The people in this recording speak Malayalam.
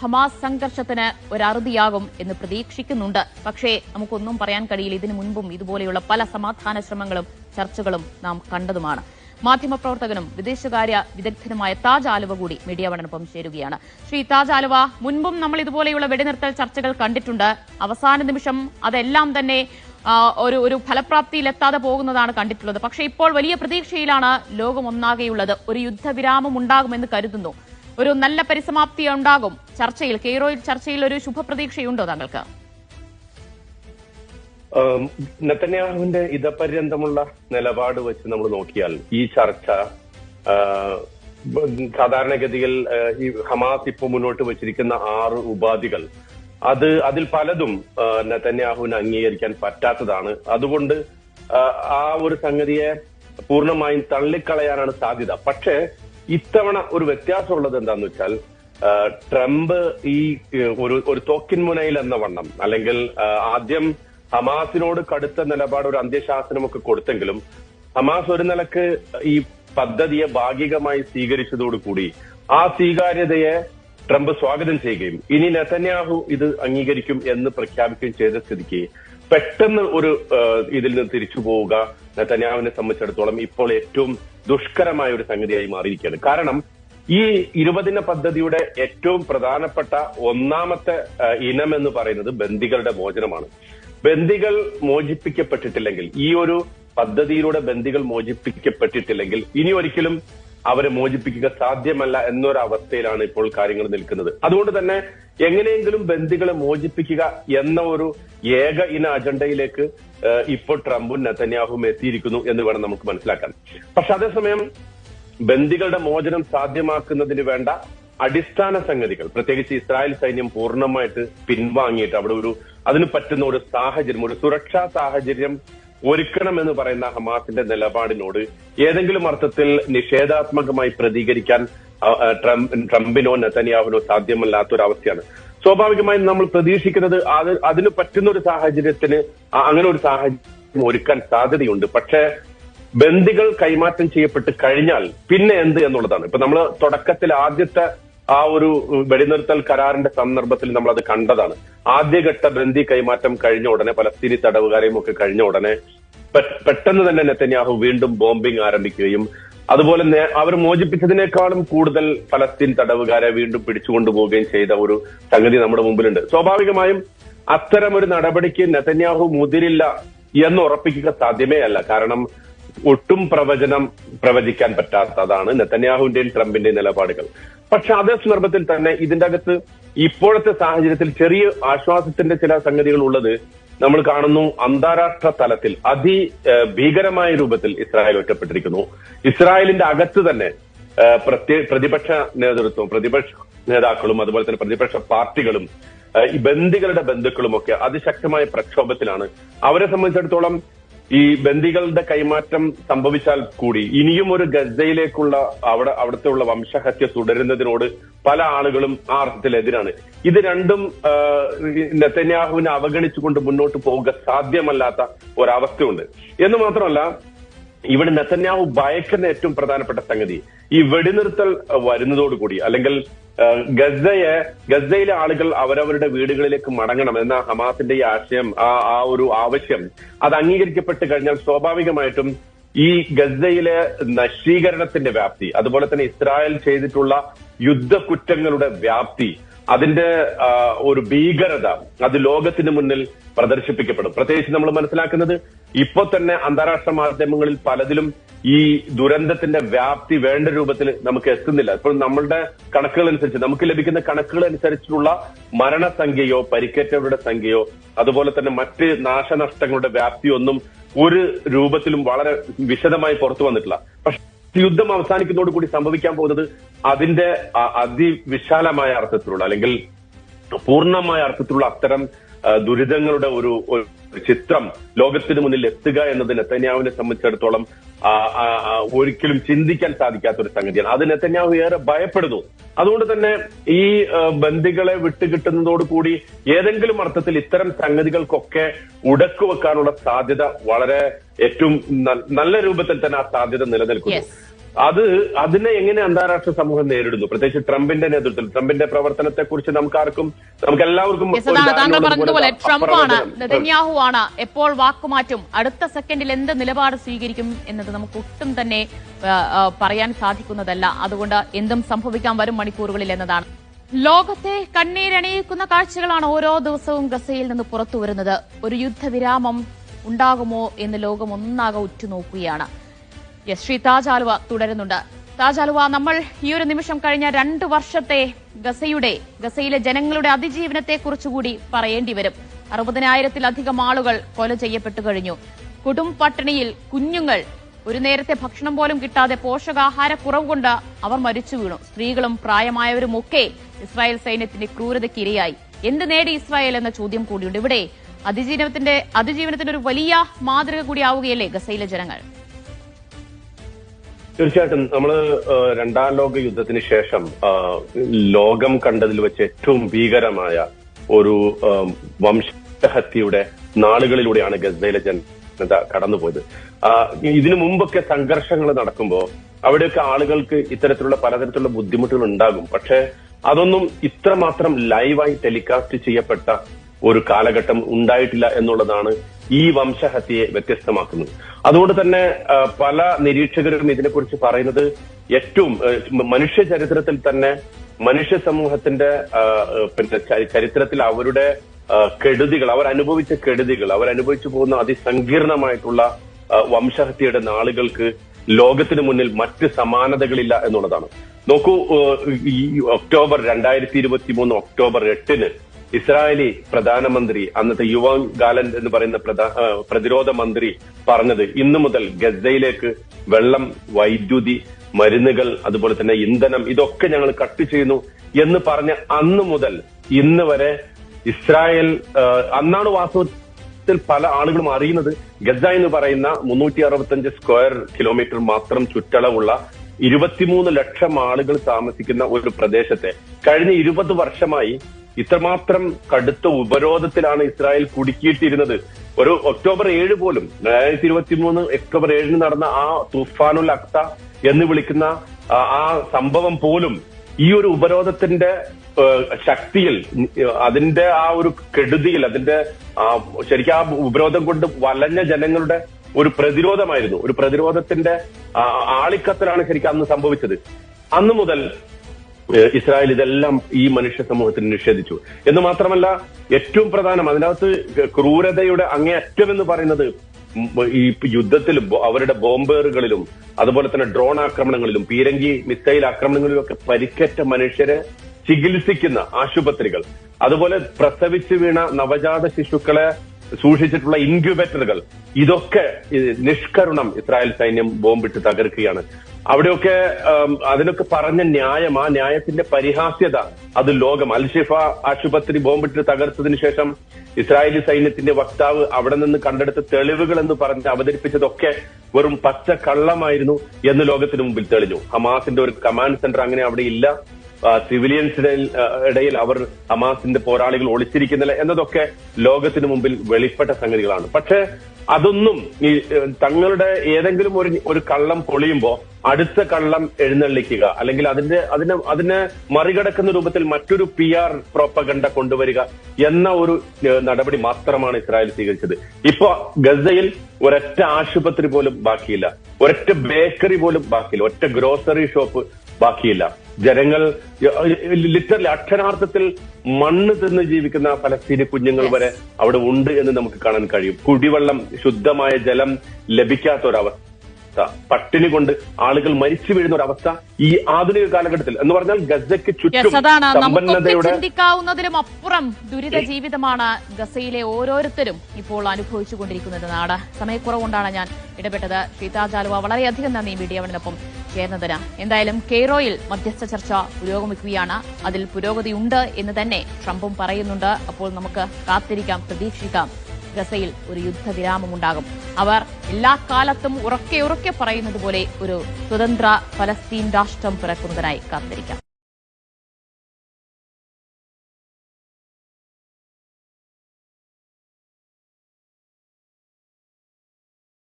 ഹമാസ് സംഘർഷത്തിന് ഒരു അറുതിയാകും എന്ന് പ്രതീക്ഷിക്കുന്നുണ്ട്. പക്ഷേ നമുക്കൊന്നും പറയാൻ കഴിയില്ല. ഇതിനു മുൻപും ഇതുപോലെയുള്ള പല സമാധാന ശ്രമങ്ങളും ചർച്ചകളും നാം കണ്ടതുമാണ്. മാധ്യമപ്രവർത്തകനും വിദേശകാര്യ വിദഗ്ധനുമായ താജ് ആലുവ കൂടി മീഡിയ വണിനൊപ്പം ചേരുകയാണ്. ശ്രീ താജ് ആലുവ മുൻപും നമ്മൾ ഇതുപോലെയുള്ള വെടിനിർത്തൽ ചർച്ചകൾ കണ്ടിട്ടുണ്ട്. അവസാന നിമിഷം അതെല്ലാം തന്നെ ഒരു ഒരു ഫലപ്രാപ്തിയിലെത്താതെ പോകുന്നതാണ് കണ്ടിട്ടുള്ളത്. പക്ഷേ ഇപ്പോൾ വലിയ പ്രതീക്ഷയിലാണ് ലോകം ഒന്നാകെയുള്ളത് ഒരു യുദ്ധവിരാമം ഉണ്ടാകുമെന്ന് കരുതുന്നു. ഒരു നല്ല പരിസമാപ്തി ഉണ്ടാകും ചർച്ചയിൽ കെയ്റോയിൽ ചർച്ചയിൽ ഒരു ശുഭപ്രതീക്ഷയുണ്ടോ താങ്കൾക്ക്? നെത്തന്യാഹുവിന്റെ ഇതപര്യന്തമുള്ള നിലപാട് വെച്ച് നമ്മൾ നോക്കിയാൽ ഈ ചർച്ച സാധാരണഗതിയിൽ ഈ ഹമാസ് ഇപ്പൊ മുന്നോട്ട് വെച്ചിരിക്കുന്ന ആറ് ഉപാധികൾ അത് അതിൽ പലതും നെത്തന്യാഹുവിന് അംഗീകരിക്കാൻ പറ്റാത്തതാണ്. അതുകൊണ്ട് ആ, ഒരു സംഗതിയെ പൂർണമായും തള്ളിക്കളയാനാണ് സാധ്യത. പക്ഷേ ഇത്തവണ ഒരു വ്യത്യാസമുള്ളത് എന്താന്ന് വെച്ചാൽ ട്രംപ് ഈ ഒരു ഒരു തോക്കിൻ മുനയിൽ എന്ന വണ്ണം അല്ലെങ്കിൽ ആദ്യം ഹമാസിനോട് കടുത്ത നിലപാട് ഒരു അന്ത്യശാസനമൊക്കെ കൊടുത്തെങ്കിലും ഹമാസ് ഒരു നിലയ്ക്ക് ഈ പദ്ധതിയെ ഭാഗികമായി സ്വീകരിച്ചതോടുകൂടി ആ സ്വീകാര്യതയെ ട്രംപ് സ്വാഗതം ചെയ്യുകയും ഇനി നെതന്യാഹു ഇത് അംഗീകരിക്കും എന്ന് പ്രഖ്യാപിക്കുകയും ചെയ്ത സ്ഥിതിക്ക് പെട്ടെന്ന് ഒരു ഇതിൽ നിന്ന് തിരിച്ചു പോവുക നെതന്യാഹുവിനെ സംബന്ധിച്ചിടത്തോളം ഇപ്പോൾ ഏറ്റവും ദുഷ്കരമായ ഒരു സംഗതിയായി മാറിയിരിക്കുകയാണ്. കാരണം ഈ ഇരുപതിന പദ്ധതിയുടെ ഏറ്റവും പ്രധാനപ്പെട്ട ഒന്നാമത്തെ ഇനം എന്ന് പറയുന്നത് ബന്ദികളുടെ മോചനമാണ്. ബന്ദികൾ മോചിപ്പിക്കപ്പെട്ടിട്ടില്ലെങ്കിൽ ഈ ഒരു പദ്ധതിയിലൂടെ ബന്ദികൾ മോചിപ്പിക്കപ്പെട്ടിട്ടില്ലെങ്കിൽ ഇനി ഒരിക്കലും അവരെ മോചിപ്പിക്കുക സാധ്യമല്ല എന്നൊരു അവസ്ഥയിലാണ് ഇപ്പോൾ കാര്യങ്ങൾ നിൽക്കുന്നത്. അതുകൊണ്ട് തന്നെ എങ്ങനെയെങ്കിലും ബന്ദികളെ മോചിപ്പിക്കുക എന്ന ഒരു ഏക ഇന അജണ്ടയിലേക്ക് ഇപ്പോൾ ട്രംപും നെതന്യാഹുവും എത്തിയിരിക്കുന്നു എന്ന് വേണം നമുക്ക് മനസ്സിലാക്കാൻ. പക്ഷെ അതേസമയം ബന്ദികളുടെ മോചനം സാധ്യമാക്കുന്നതിന് വേണ്ട അടിസ്ഥാന സംഗതികൾ. പ്രത്യേകിച്ച് ഇസ്രായേൽ സൈന്യം പൂർണമായിട്ട് പിൻവാങ്ങിയിട്ട് അവിടെ ഒരു അതിന് പറ്റുന്ന ഒരു സാഹചര്യം ഒരു സുരക്ഷാ സാഹചര്യം ഒരുക്കണം എന്ന് പറയുന്ന ഹമാസിന്റെ നിലപാടിനോട് ഏതെങ്കിലും അർത്ഥത്തിൽ നിഷേധാത്മകമായി പ്രതികരിക്കാൻ ട്രംപിനോ നെത്തനിയാവിനോ സാധ്യമല്ലാത്ത ഒരു അവസ്ഥയാണ് സ്വാഭാവികമായും നമ്മൾ പ്രതീക്ഷിക്കുന്നത് അത് അതിന് പറ്റുന്ന ഒരു സാഹചര്യത്തിന് അങ്ങനെ ഒരു സാഹചര്യം ഒരുക്കാൻ സാധ്യതയുണ്ട്. പക്ഷേ ബന്ദികൾ കൈമാറ്റം ചെയ്യപ്പെട്ട് കഴിഞ്ഞാൽ പിന്നെ എന്ത് എന്നുള്ളതാണ്. ഇപ്പൊ നമ്മൾ തുടക്കത്തിൽ ആദ്യത്തെ ആ ഒരു വെടിനിർത്തൽ കരാറിന്റെ സന്ദർഭത്തിൽ നമ്മൾ അത് കണ്ടതാണ്. ആദ്യഘട്ട ബന്ദി കൈമാറ്റം കഴിഞ്ഞ ഉടനെ പലസ്തീനി തടവുകാരെയും ഒക്കെ കഴിഞ്ഞ ഉടനെ പെട്ടെന്ന് തന്നെ നെത്തന്യാഹു വീണ്ടും ബോംബിംഗ് ആരംഭിക്കുകയും അതുപോലെ അവർ മോചിപ്പിച്ചതിനേക്കാളും കൂടുതൽ ഫലസ്തീൻ തടവുകാരെ വീണ്ടും പിടിച്ചുകൊണ്ടുപോവുകയും ചെയ്ത ഒരു സംഗതി നമ്മുടെ മുമ്പിലുണ്ട്. സ്വാഭാവികമായും അത്തരം ഒരു നടപടിക്ക് നെതന്യാഹു മുതിരില്ല എന്ന് ഉറപ്പിക്കുക സാധ്യമേ അല്ല. കാരണം ഒട്ടും പ്രവചനം പ്രവചിക്കാൻ പറ്റാത്തതാണ് നെത്തന്യാഹുവിന്റെയും ട്രംപിന്റെയും നിലപാടുകൾ. പക്ഷെ അതേ സന്ദർഭത്തിൽ തന്നെ ഇതിന്റെ അകത്ത് ഇപ്പോഴത്തെ സാഹചര്യത്തിൽ ചെറിയ ആശ്വാസത്തിന്റെ ചില സംഗതികൾ ഉള്ളത് നമ്മൾ കാണുന്നു. അന്താരാഷ്ട്ര തലത്തിൽ അതി ഭീകരമായ രൂപത്തിൽ ഇസ്രായേൽ ഒറ്റപ്പെട്ടിരിക്കുന്നു. ഇസ്രായേലിന്റെ അകത്ത് തന്നെ പ്രത്യേക പ്രത്യേ പ്രതിപക്ഷ നേതൃത്വം പ്രതിപക്ഷ നേതാക്കളും അതുപോലെ തന്നെ പ്രതിപക്ഷ പാർട്ടികളും ഈ ബന്ദികളുടെ ബന്ധുക്കളും ഒക്കെ അതിശക്തമായ പ്രക്ഷോഭത്തിലാണ്. അവരെ സംബന്ധിച്ചിടത്തോളം ഈ ബന്ദികളുടെ കൈമാറ്റം സംഭവിച്ചാൽ കൂടി ഇനിയും ഒരു ഗസയിലേക്കുള്ള അവിടെ അവിടുത്തെ ഉള്ള വംശഹത്യ തുടരുന്നതിനോട് പല ആളുകളും ആ അർത്ഥത്തിൽ എതിരാണ് ഇത് രണ്ടും നെത്തന്യാഹുവിനെ അവഗണിച്ചുകൊണ്ട് മുന്നോട്ട് പോവുക സാധ്യമല്ലാത്ത ഒരവസ്ഥയുണ്ട്. എന്ന് മാത്രമല്ല ഇവിടെ നെതന്യാഹു ഭയക്കുന്ന ഏറ്റവും പ്രധാനപ്പെട്ട സംഗതി ഈ വെടിനിർത്തൽ വരുന്നതോടുകൂടി അല്ലെങ്കിൽ ഗസയെ ഗസയിലെ ആളുകൾ അവരവരുടെ വീടുകളിലേക്ക് മടങ്ങണം എന്ന ഹമാസിന്റെ ഈ ആശയം ആ ആ ഒരു ആവശ്യം അത് അംഗീകരിക്കപ്പെട്ട് കഴിഞ്ഞാൽ സ്വാഭാവികമായിട്ടും ഈ ഗസയിലെ നശീകരണത്തിന്റെ വ്യാപ്തി അതുപോലെ തന്നെ ഇസ്രായേൽ ചെയ്തിട്ടുള്ള യുദ്ധകുറ്റങ്ങളുടെ വ്യാപ്തി അതിന്റെ ഒരു ഭീകരത അത് ലോകത്തിന് മുന്നിൽ പ്രദർശിപ്പിക്കപ്പെടും. പ്രത്യേകിച്ച് നമ്മൾ മനസ്സിലാക്കുന്നത് ഇപ്പൊ തന്നെ അന്താരാഷ്ട്ര മാധ്യമങ്ങളിൽ പലതിലും ഈ ദുരന്തത്തിന്റെ വ്യാപ്തി വേണ്ട രൂപത്തിൽ നമുക്ക് എത്തുന്നില്ല. ഇപ്പോൾ നമ്മളുടെ കണക്കുകൾ അനുസരിച്ച് നമുക്ക് ലഭിക്കുന്ന കണക്കുകൾ അനുസരിച്ചുള്ള മരണസംഖ്യയോ പരിക്കേറ്റവരുടെ സംഖ്യയോ അതുപോലെ തന്നെ മറ്റ് നാശനഷ്ടങ്ങളുടെ വ്യാപ്തിയോ ഒന്നും ഒരു രൂപത്തിലും വളരെ വിശദമായി പുറത്തു വന്നിട്ടില്ല. പക്ഷെ യുദ്ധം അവസാനിക്കുന്നതോടുകൂടി സംഭവിക്കാൻ പോകുന്നത് അതിന്റെ അതിവിശാലമായ അർത്ഥത്തിലുള്ള അല്ലെങ്കിൽ പൂർണമായ അർത്ഥത്തിലുള്ള അത്തരം ദുരിതങ്ങളുടെ ഒരു ഒരു ചിത്രം ലോകത്തിന് മുന്നിൽ എത്തുക എന്നത് നെത്തന്യാവിനെ സംബന്ധിച്ചിടത്തോളം ഒരിക്കലും ചിന്തിക്കാൻ സാധിക്കാത്ത ഒരു സംഗതിയാണ്. അത് നെത്തന്യാവ് ഏറെ ഭയപ്പെടുന്നു. അതുകൊണ്ട് തന്നെ ഈ ബന്ദികളെ വിട്ടുകിട്ടുന്നതോടുകൂടി ഏതെങ്കിലും അർത്ഥത്തിൽ ഇത്തരം സംഗതികൾക്കൊക്കെ ഉടക്കുവെക്കാനുള്ള സാധ്യത വളരെ ഏറ്റവും നല്ല രൂപത്തിൽ തന്നെ ആ സാധ്യത നിലനിൽക്കുന്നു. അത് അതിനെ എങ്ങനെ അന്താരാഷ്ട്ര സമൂഹം നേരിടുന്നു? പ്രത്യേകിച്ച് ട്രംപിന്റെ നേതൃത്വത്തിൽ ട്രംപിന്റെ പ്രവർത്തനത്തെ കുറിച്ച് നമുക്ക് ആർക്കും നമുക്ക് എല്ലാവർക്കും താങ്കൾ പറഞ്ഞതുപോലെ ട്രംപ് ആണ് നെതന്യാഹു ആണ് എപ്പോൾ വാക്കുമാറ്റും അടുത്ത സെക്കൻഡിൽ എന്ത് നിലപാട് സ്വീകരിക്കും എന്നത് നമുക്ക് ഒട്ടും തന്നെ പറയാൻ സാധിക്കുന്നതല്ല. അതുകൊണ്ട് എന്തും സംഭവിക്കാൻ വരും മണിക്കൂറുകളിൽ എന്നതാണ്. ലോകത്തെ കണ്ണീരണിയിക്കുന്ന കാഴ്ചകളാണ് ഓരോ ദിവസവും ഗസയിൽ നിന്ന് പുറത്തു വരുന്നത്. ഒരു യുദ്ധവിരാമം ഉണ്ടാകുമോ എന്ന് ലോകം ഒന്നാകെ ഉറ്റുനോക്കുകയാണ്. യെസ് ശ്രീ താജ് ആലുവ തുടരുന്നുണ്ട്. താജാലുവ നമ്മൾ ഈ ഒരു നിമിഷം കഴിഞ്ഞ രണ്ട് വർഷത്തെ ഗസയുടെ ഗസയിലെ ജനങ്ങളുടെ അതിജീവനത്തെ കുറിച്ചുകൂടി പറയേണ്ടി വരും. അറുപതിനായിരത്തിലധികം ആളുകൾ കൊല ചെയ്യപ്പെട്ടു കഴിഞ്ഞു. കൊടും പട്ടിണിയിൽ കുഞ്ഞുങ്ങൾ ഒരു നേരത്തെ ഭക്ഷണം പോലും കിട്ടാതെ പോഷകാഹാരക്കുറവ് കൊണ്ട് അവർ മരിച്ചു വീണു. സ്ത്രീകളും പ്രായമായവരും ഒക്കെ ഇസ്രായേൽ സൈന്യത്തിന്റെ ക്രൂരതയ്ക്ക് ഇരയായി എന്ത് നേടി ഇസ്രായേൽ എന്ന ചോദ്യം കൂടിയുണ്ട്. ഇവിടെ അതിജീവനത്തിന്റെ അതിജീവനത്തിന്റെ ഒരു വലിയ മാതൃക കൂടിയാവുകയല്ലേ ഗസയിലെ ജനങ്ങൾ? തീർച്ചയായിട്ടും നമ്മൾ രണ്ടാം ലോക യുദ്ധത്തിന് ശേഷം ലോകം കണ്ടതിൽ വെച്ച് ഏറ്റവും ഭീകരമായ ഒരു വംശഹത്യയുടെ നാളുകളിലൂടെയാണ് ഗസയിലെ ജനത കടന്നുപോയത്. ഇതിനു മുമ്പൊക്കെ സംഘർഷങ്ങൾ നടക്കുമ്പോൾ അവിടെയൊക്കെ ആളുകൾക്ക് ഇത്തരത്തിലുള്ള പലതരത്തിലുള്ള ബുദ്ധിമുട്ടുകൾ ഉണ്ടാകും. പക്ഷെ അതൊന്നും ഇത്രമാത്രം ലൈവായി ടെലികാസ്റ്റ് ചെയ്യപ്പെട്ട ഒരു കാലഘട്ടം ഉണ്ടായിട്ടില്ല എന്നുള്ളതാണ് ഈ വംശഹത്യയെ വ്യത്യസ്തമാക്കുന്നത്. അതുകൊണ്ട് തന്നെ പല നിരീക്ഷകരും ഇതിനെക്കുറിച്ച് പറയുന്നത് ഏറ്റവും മനുഷ്യ ചരിത്രത്തിൽ തന്നെ മനുഷ്യ സമൂഹത്തിന്റെ പിന്നെ ചരിത്രത്തിൽ അവരുടെ കെടുതികൾ അവർ അനുഭവിച്ച കെടുതികൾ അവർ അനുഭവിച്ചു പോകുന്ന അതിസങ്കീർണമായിട്ടുള്ള വംശഹത്യയുടെ നാളുകൾക്ക് ലോകത്തിന് മുന്നിൽ മറ്റ് സമാനതകളില്ല എന്നുള്ളതാണ്. നോക്കൂ ഈ ഒക്ടോബർ രണ്ടായിരത്തി ഇരുപത്തി മൂന്ന് ഒക്ടോബർ എട്ടിന് ഇസ്രായേലി പ്രധാനമന്ത്രി അന്നത്തെ യുവ ഗാലൻ എന്ന് പറയുന്ന പ്രതിരോധ മന്ത്രി പറഞ്ഞത് ഇന്നു മുതൽ ഗസയിലേക്ക് വെള്ളം വൈദ്യുതി മരുന്നുകൾ അതുപോലെ തന്നെ ഇന്ധനം ഇതൊക്കെ ഞങ്ങൾ കട്ട് ചെയ്യുന്നു എന്ന് പറഞ്ഞ അന്ന് മുതൽ ഇന്ന് വരെ ഇസ്രായേൽ അന്നാണ് വാസ്തവത്തിൽ പല ആളുകളും അറിയുന്നത്. ഗസ എന്ന് പറയുന്ന മുന്നൂറ്റി അറുപത്തഞ്ച് സ്ക്വയർ കിലോമീറ്റർ മാത്രം ചുറ്റളവുള്ള ഇരുപത്തിമൂന്ന് ലക്ഷം ആളുകൾ താമസിക്കുന്ന ഒരു പ്രദേശത്തെ കഴിഞ്ഞ ഇരുപത് വർഷമായി ഇത്രമാത്രം കടുത്ത ഉപരോധത്തിലാണ് ഇസ്രായേൽ കുടുക്കിയിട്ടിരുന്നത്. ഒരു ഒക്ടോബർ ഏഴ് പോലും രണ്ടായിരത്തി ഇരുപത്തി മൂന്ന് ഒക്ടോബർ ഏഴിന് നടന്ന ആ തുഫാനുൽ അക്ത എന്ന് വിളിക്കുന്ന ആ സംഭവം പോലും ഈ ഒരു ഉപരോധത്തിന്റെ ശക്തിയിൽ അതിന്റെ ആ ഒരു കെടുതിയിൽ അതിന്റെ ശരിക്കും ആ ഉപരോധം കൊണ്ട് വലഞ്ഞ ജനങ്ങളുടെ ഒരു പ്രതിരോധമായിരുന്നു. ഒരു പ്രതിരോധത്തിന്റെ ആളിക്കത്തിലാണ് ശരിക്കും അന്ന് സംഭവിച്ചത്. അന്ന് മുതൽ ഇസ്രായേൽ ഇതെല്ലാം ഈ മനുഷ്യ സമൂഹത്തിന് നിഷേധിച്ചു. എന്ന് മാത്രമല്ല ഏറ്റവും പ്രധാനം അതിനകത്ത് ക്രൂരതയുടെ അങ്ങേയറ്റം എന്ന് പറയുന്നത് ഈ യുദ്ധത്തിൽ അവരുടെ ബോംബേറുകളിലും അതുപോലെ തന്നെ ഡ്രോൺ ആക്രമണങ്ങളിലും പീരങ്കി മിസൈൽ ആക്രമണങ്ങളിലും ഒക്കെ പരിക്കേറ്റ മനുഷ്യരെ ചികിത്സിക്കുന്ന ആശുപത്രികൾ അതുപോലെ പ്രസവിച്ചു വീണ നവജാത ശിശുക്കളെ സൂക്ഷിച്ചിട്ടുള്ള ഇൻക്യുബേറ്ററുകൾ ഇതൊക്കെ നിഷ്കരുണം ഇസ്രായേൽ സൈന്യം ബോംബിട്ട് തകർക്കുകയാണ്. അവിടെയൊക്കെ അതിനൊക്കെ പറഞ്ഞ ന്യായം ആ ന്യായത്തിന്റെ പരിഹാസ്യത അത് ലോകം. അൽഷിഫ ആശുപത്രി ബോംബിട്ട് തകർത്തതിനു ശേഷം ഇസ്രായേലി സൈന്യത്തിന്റെ വക്താവ് അവിടെ നിന്ന് കണ്ടെടുത്ത തെളിവുകൾ എന്ന് പറഞ്ഞ് അവതരിപ്പിച്ചതൊക്കെ വെറും പച്ച കള്ളമായിരുന്നു എന്ന് ലോകത്തിന് മുമ്പിൽ തെളിഞ്ഞു. ഹമാസിന്റെ ഒരു കമാൻഡ് സെന്റർ അങ്ങനെ അവിടെ ഇല്ല. സിവിലിയൻസിന്റെ ഇടയിൽ അവർ ഹമാസിന്റെ പോരാളികൾ ഒളിച്ചിരിക്കുന്നില്ല എന്നതൊക്കെ ലോകത്തിന് മുമ്പിൽ വെളിപ്പെട്ട സംഗതികളാണ്. പക്ഷേ അതൊന്നും ഈ തങ്ങളുടെ ഏതെങ്കിലും ഒരു ഒരു കള്ളം പൊളിയുമ്പോ അടുത്ത കള്ളം എഴുന്നള്ളിക്കുക അല്ലെങ്കിൽ അതിന്റെ അതിനെ അതിനെ മറികടക്കുന്ന രൂപത്തിൽ മറ്റൊരു പി ആർ പ്രോപ്പഗണ്ട കൊണ്ടുവരിക എന്ന ഒരു നടപടി മാത്രമാണ് ഇസ്രായേൽ സ്വീകരിച്ചത്. ഇപ്പൊ ഗസയിൽ ഒരൊറ്റ ആശുപത്രി പോലും ബാക്കിയില്ല. ഒരൊറ്റ ബേക്കറി പോലും ബാക്കിയില്ല. ഒറ്റ ഗ്രോസറി ഷോപ്പ് ബാക്കിയില്ല. ജനങ്ങൾ ലിറ്ററലി അക്ഷരാർത്ഥത്തിൽ മണ്ണ് തിന്ന് ജീവിക്കുന്ന ഫലസ്തീനി കുഞ്ഞുങ്ങൾ വരെ അവിടെ ഉണ്ട് എന്ന് നമുക്ക് കാണാൻ കഴിയും. കുടിവെള്ളം ശുദ്ധമായ ജലം ലഭിക്കാത്ത ഒരവസ്ഥ പട്ടിണി കൊണ്ട് ആളുകൾ മരിച്ചു വീഴുന്ന ഒരു അവസ്ഥ ഈ ആധുനിക കാലഘട്ടത്തിൽ. എന്ന് പറഞ്ഞാൽ ഗസയ്ക്ക് ചുറ്റും ചിന്തിക്കാവുന്നതിലും അപ്പുറം ദുരിത ജീവിതമാണ് ഗസയിലെ ഓരോരുത്തരും ഇപ്പോൾ അനുഭവിച്ചുകൊണ്ടിരിക്കുന്നത്. നാട് സമയക്കുറവുകൊണ്ടാണ് ഞാൻ ഇടപെട്ടത്. ഷീതാ ജാലുവ വളരെയധികം നന്ദി. മീഡിയ ചേർന്നതിന് എന്തായാലും കെയ്റോയിൽ മധ്യസ്ഥ ചർച്ച പുരോഗമിക്കുകയാണ്. അതിൽ പുരോഗതി ഉണ്ട് എന്ന് തന്നെ ട്രംപും പറയുന്നുണ്ട്. അപ്പോൾ നമുക്ക് കാത്തിരിക്കാം പ്രതീക്ഷിക്കാം. ഗസയിൽ ഒരു യുദ്ധവിരാമമുണ്ടാകും. അവർ എല്ലാ കാലത്തും ഉറക്കെ ഉറക്കെ പറയുന്നത് പോലെ ഒരു സ്വതന്ത്ര ഫലസ്തീൻ രാഷ്ട്രം പിറക്കുന്നതിനായി കാത്തിരിക്കാം.